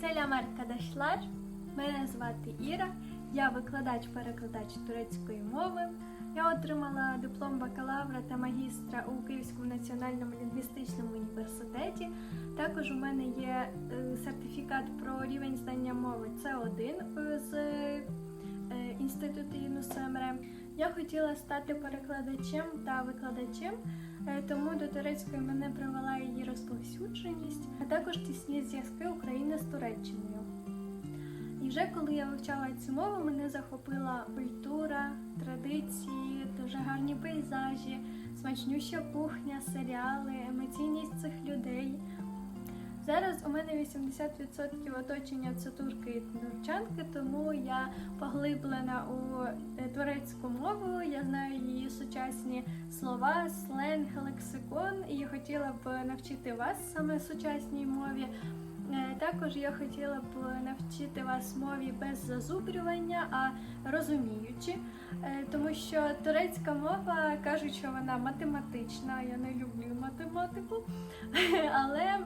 Селям Arkadaşlar. Мене звати Іра. Я викладач-перекладач турецької мови. Я отримала диплом бакалавра та магістра у Київському національному лінгвістичному університеті. Також у мене є е, сертифікат про рівень знання мови С1 з е, інституту Юнус Емре. Я хотіла стати перекладачем та викладачем, е, тому до турецької мене привела її розповсюдженість, а також тісні зв'язки України з Туреччиною. І вже коли я вивчала цю мову, мене захопила культура, традиції, дуже гарні пейзажі, смачнюща кухня, серіали, емоційність цих людей. Зараз у мене 80% оточення це турки і турчанки, тому я поглиблена у е, турецьку мову. Я знаю її сучасні слова, сленг, лексикон, і хотіла б навчити вас саме сучасній мові. Е, Також я хотіла б навчити вас мові без зазубрювання, а розуміючи, Е, тому що турецька мова кажуть, що вона математична. Я не люблю математику, але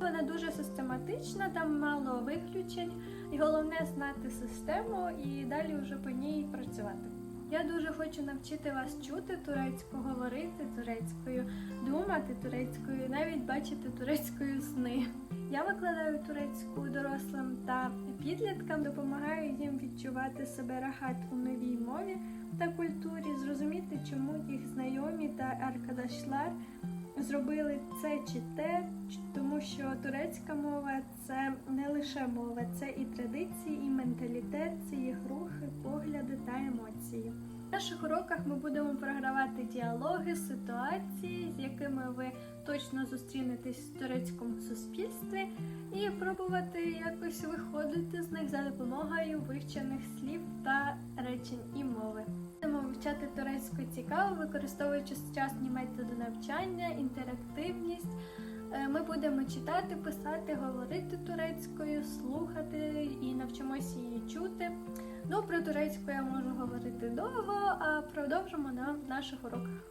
вона дуже систематична, там мало виключень, і головне знати систему і далі вже по ній працювати. Я дуже хочу навчити вас чути турецьку, говорити турецькою, думати турецькою, навіть бачити турецькою сни. Я викладаю турецьку дорослим та підліткам, допомагаю їм відчувати себе рахат у новій мові та культурі, зрозуміти, чому їх знайомі та аркадашлар зробили це чи те, тому що турецька мова це не лише мова, це і традиції, і менталітет, це їх рухи, погляди та емоції. В наших уроках ми будемо програвати діалоги, ситуації, з якими ви точно зустрінетесь в турецькому суспільстві, і пробувати якось виходити з них за допомогою вивчених слів та речень вивчати турецьку цікаво, використовуючи сучасні методи навчання, інтерактивність. Е, Ми будемо читати, писати, говорити турецькою, слухати і навчимося її чути. Ну, про турецьку я можу говорити довго, а продовжимо на наших уроках.